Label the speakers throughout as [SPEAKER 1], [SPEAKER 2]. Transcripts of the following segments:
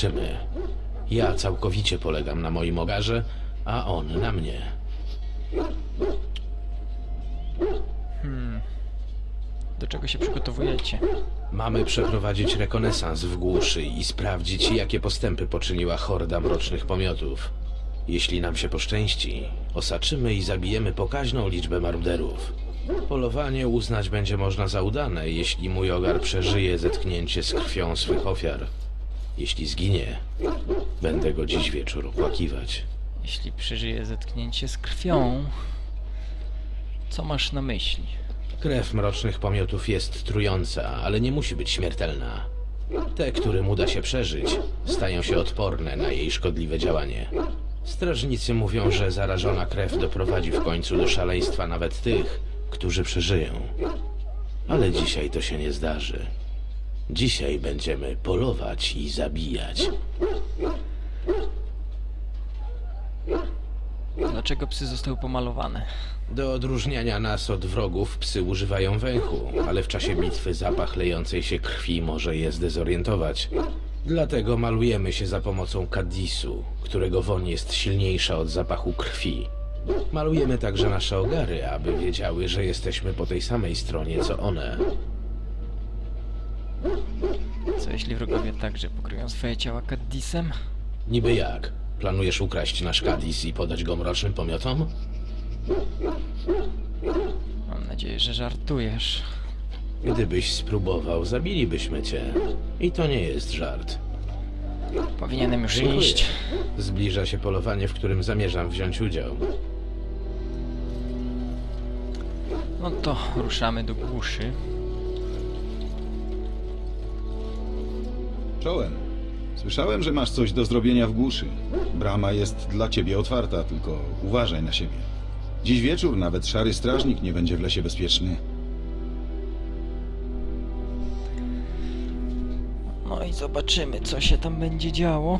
[SPEAKER 1] walczymy. Ja całkowicie polegam na moim ogarze, a on na mnie.
[SPEAKER 2] Do czego się przygotowujecie?
[SPEAKER 1] Mamy przeprowadzić rekonesans w głuszy i sprawdzić, jakie postępy poczyniła horda mrocznych pomiotów. Jeśli nam się poszczęści, osaczymy i zabijemy pokaźną liczbę maruderów. Polowanie uznać będzie można za udane, jeśli mój ogar przeżyje zetknięcie z krwią swych ofiar. Jeśli zginie, będę go dziś wieczór opłakiwać.
[SPEAKER 2] Jeśli przeżyje zetknięcie z krwią, co masz na myśli?
[SPEAKER 1] Krew mrocznych pomiotów jest trująca, ale nie musi być śmiertelna. Te, którym uda się przeżyć, stają się odporne na jej szkodliwe działanie. Strażnicy mówią, że zarażona krew doprowadzi w końcu do szaleństwa nawet tych, którzy przeżyją. Ale dzisiaj to się nie zdarzy. Dzisiaj będziemy polować i zabijać.
[SPEAKER 2] Dlaczego psy zostały pomalowane?
[SPEAKER 1] Do odróżniania nas od wrogów psy używają węchu, ale w czasie bitwy zapach lejącej się krwi może je zdezorientować. Dlatego malujemy się za pomocą kadisu, którego woń jest silniejsza od zapachu krwi. Malujemy także nasze ogary, aby wiedziały, że jesteśmy po tej samej stronie co one.
[SPEAKER 2] Co jeśli wrogowie także pokryją swoje ciała kaddisem?
[SPEAKER 1] Niby jak? Planujesz ukraść nasz kadis i podać go mrocznym pomiotom?
[SPEAKER 2] Mam nadzieję, że żartujesz.
[SPEAKER 1] Gdybyś spróbował, zabilibyśmy cię. I to nie jest żart.
[SPEAKER 2] Powinienem już
[SPEAKER 1] Dziękuję.
[SPEAKER 2] iść.
[SPEAKER 1] Zbliża się polowanie, w którym zamierzam wziąć udział.
[SPEAKER 2] No to ruszamy do głuszy.
[SPEAKER 3] Czołem. Słyszałem, że masz coś do zrobienia w głuszy. Brama jest dla ciebie otwarta, tylko uważaj na siebie. Dziś wieczór nawet szary strażnik nie będzie w lesie bezpieczny.
[SPEAKER 2] No i zobaczymy, co się tam będzie działo.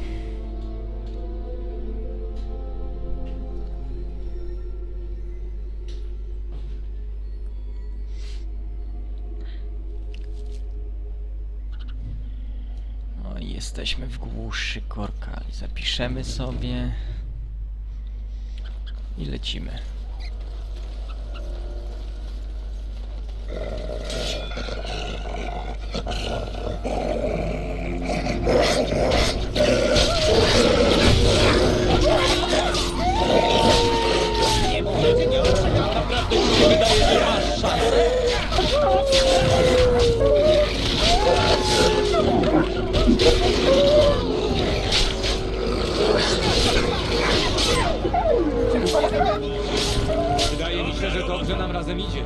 [SPEAKER 2] Jesteśmy w głuszy korkali. Zapiszemy sobie i lecimy.
[SPEAKER 4] Się, że dobrze nam razem idzie.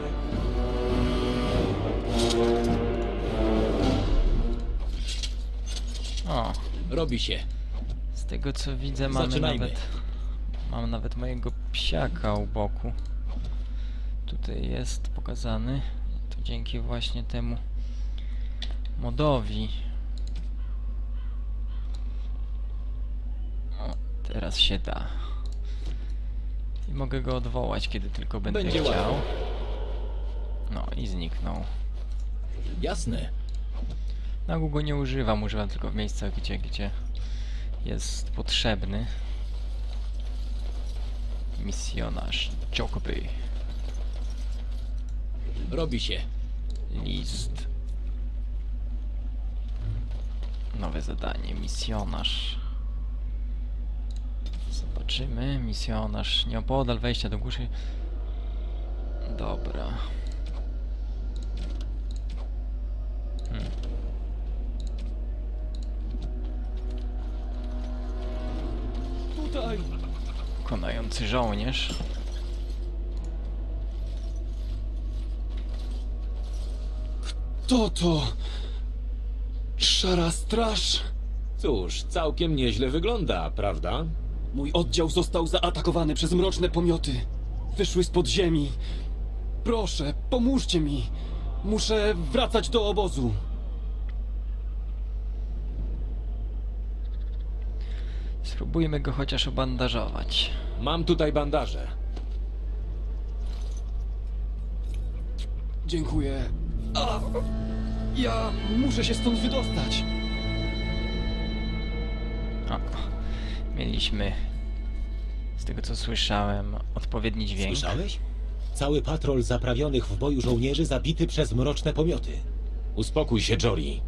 [SPEAKER 2] O,
[SPEAKER 4] Robi się.
[SPEAKER 2] Z tego co widzę mamy
[SPEAKER 4] Zaczynajmy.
[SPEAKER 2] nawet mam nawet mojego psiaka u boku. Tutaj jest pokazany. To dzięki właśnie temu modowi. O, teraz się da. I mogę go odwołać, kiedy tylko będę
[SPEAKER 4] Będzie
[SPEAKER 2] chciał.
[SPEAKER 4] łatwo.
[SPEAKER 2] No i zniknął.
[SPEAKER 4] Jasne.
[SPEAKER 2] Na ogół go nie używam, używam tylko w miejscach, gdzie, gdzie jest potrzebny. Misjonarz Jokoby.
[SPEAKER 4] Robi się.
[SPEAKER 2] List. Nowe zadanie. Misjonarz. Zobaczymy. Misjonarz nieopodal wejścia do głuszy. Dobra. Hmm.
[SPEAKER 4] Tutaj.
[SPEAKER 2] Konający żołnierz.
[SPEAKER 5] To to. Szara straż.
[SPEAKER 4] Cóż, całkiem nieźle wygląda, prawda?
[SPEAKER 5] Mój oddział został zaatakowany przez mroczne pomioty. Wyszły z podziemi. Proszę, pomóżcie mi. Muszę wracać do obozu.
[SPEAKER 2] Spróbujmy go chociaż obandażować.
[SPEAKER 4] Mam tutaj bandaże.
[SPEAKER 5] Dziękuję. A, ja muszę się stąd wydostać.
[SPEAKER 2] Mieliśmy, z tego co słyszałem, odpowiedni dźwięk.
[SPEAKER 6] Słyszałeś? Cały patrol zaprawionych w boju żołnierzy zabity przez mroczne pomioty.
[SPEAKER 4] Uspokój się, Jory.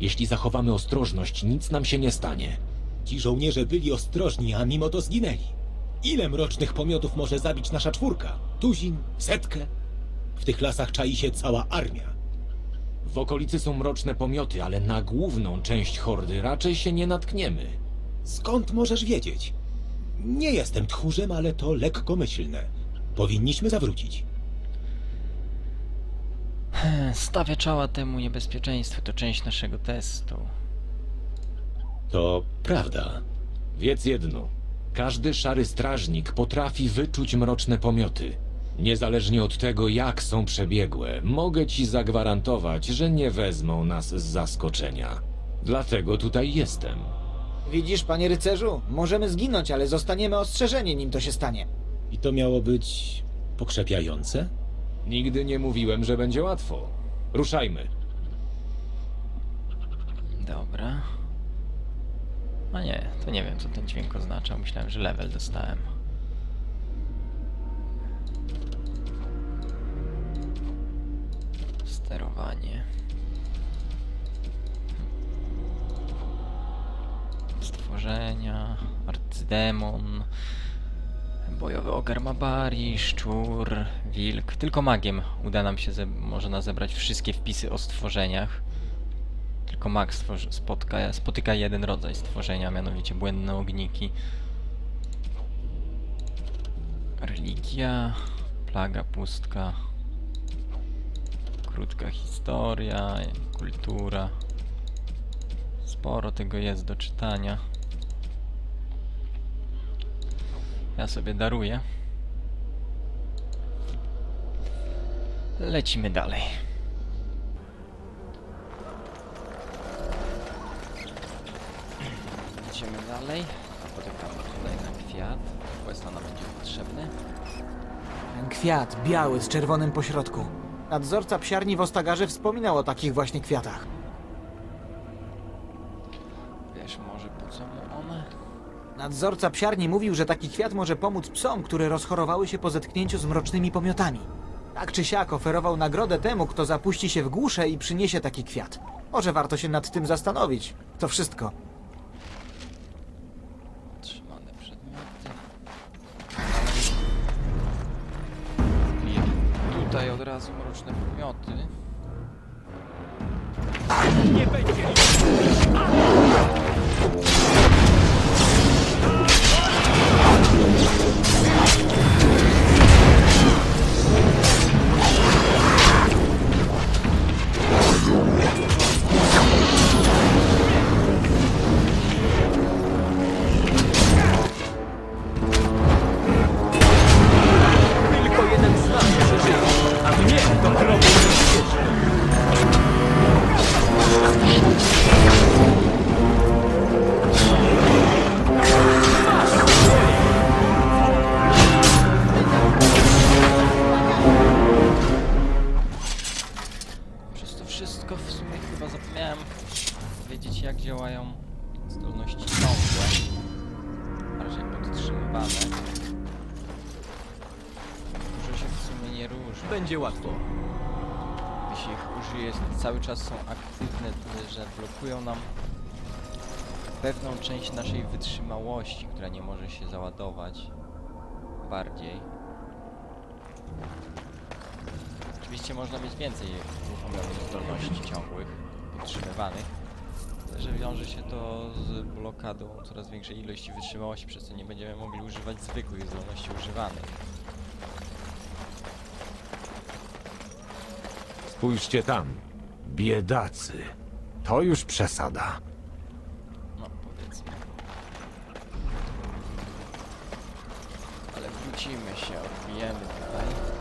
[SPEAKER 4] Jeśli zachowamy ostrożność, nic nam się nie stanie.
[SPEAKER 6] Ci żołnierze byli ostrożni, a mimo to zginęli. Ile mrocznych pomiotów może zabić nasza czwórka? Tuzin? Setkę? W tych lasach czai się cała armia.
[SPEAKER 4] W okolicy są mroczne pomioty, ale na główną część hordy raczej się nie natkniemy.
[SPEAKER 6] Skąd możesz wiedzieć? Nie jestem tchórzem, ale to lekkomyślne. Powinniśmy zawrócić.
[SPEAKER 2] Stawia czoła temu niebezpieczeństwu, to część naszego testu.
[SPEAKER 6] To prawda.
[SPEAKER 4] Wiedz jedno. Każdy szary strażnik potrafi wyczuć mroczne pomioty. Niezależnie od tego, jak są przebiegłe, mogę ci zagwarantować, że nie wezmą nas z zaskoczenia. Dlatego tutaj jestem.
[SPEAKER 7] Widzisz, panie rycerzu? Możemy zginąć, ale zostaniemy ostrzeżeni, nim to się stanie.
[SPEAKER 6] I to miało być pokrzepiające?
[SPEAKER 4] Nigdy nie mówiłem, że będzie łatwo. Ruszajmy.
[SPEAKER 2] Dobra. A nie, to nie wiem co ten dźwięk oznaczał. Myślałem, że level dostałem. Sterowanie. Stworzenia, arcydemon, bojowy ogar Mabari, szczur, wilk. Tylko magiem uda nam się, można zebrać wszystkie wpisy o stworzeniach. Tylko mag spotka, spotyka jeden rodzaj stworzenia, mianowicie błędne ogniki. Religia, plaga, pustka, krótka historia, kultura. Sporo tego jest do czytania. Ja sobie daruję. Lecimy dalej. Idziemy dalej. Spotykamy na kwiat. Questa nam będzie potrzebny.
[SPEAKER 7] Ten kwiat, biały, z czerwonym pośrodku. Nadzorca psiarni w Ostagarze wspominał o takich właśnie kwiatach.
[SPEAKER 2] Wiesz może po co mu one?
[SPEAKER 7] Nadzorca psiarni mówił, że taki kwiat może pomóc psom, które rozchorowały się po zetknięciu z mrocznymi pomiotami. Tak czy siak oferował nagrodę temu, kto zapuści się w głuszę i przyniesie taki kwiat. Może warto się nad tym zastanowić. To wszystko.
[SPEAKER 2] Trzymane przedmioty. I tutaj od razu mroczne pomioty. Przez działają zdolności ciągłe. Raczej podtrzymywane. Dużo się w sumie nie różni.
[SPEAKER 8] Będzie łatwo.
[SPEAKER 2] Jeśli ich użyję, cały czas są aktywne, tyle że blokują nam pewną część naszej wytrzymałości, która nie może się załadować bardziej. Oczywiście można mieć więcej uruchomionych zdolności ciągłych, podtrzymywanych, że wiąże się to z blokadą coraz większej ilości wytrzymałości, przez co nie będziemy mogli używać zwykłych zdolności używanych.
[SPEAKER 4] Spójrzcie tam. Biedacy. To już przesada.
[SPEAKER 2] No, powiedzmy. Ale wrócimy się, odbijemy tutaj.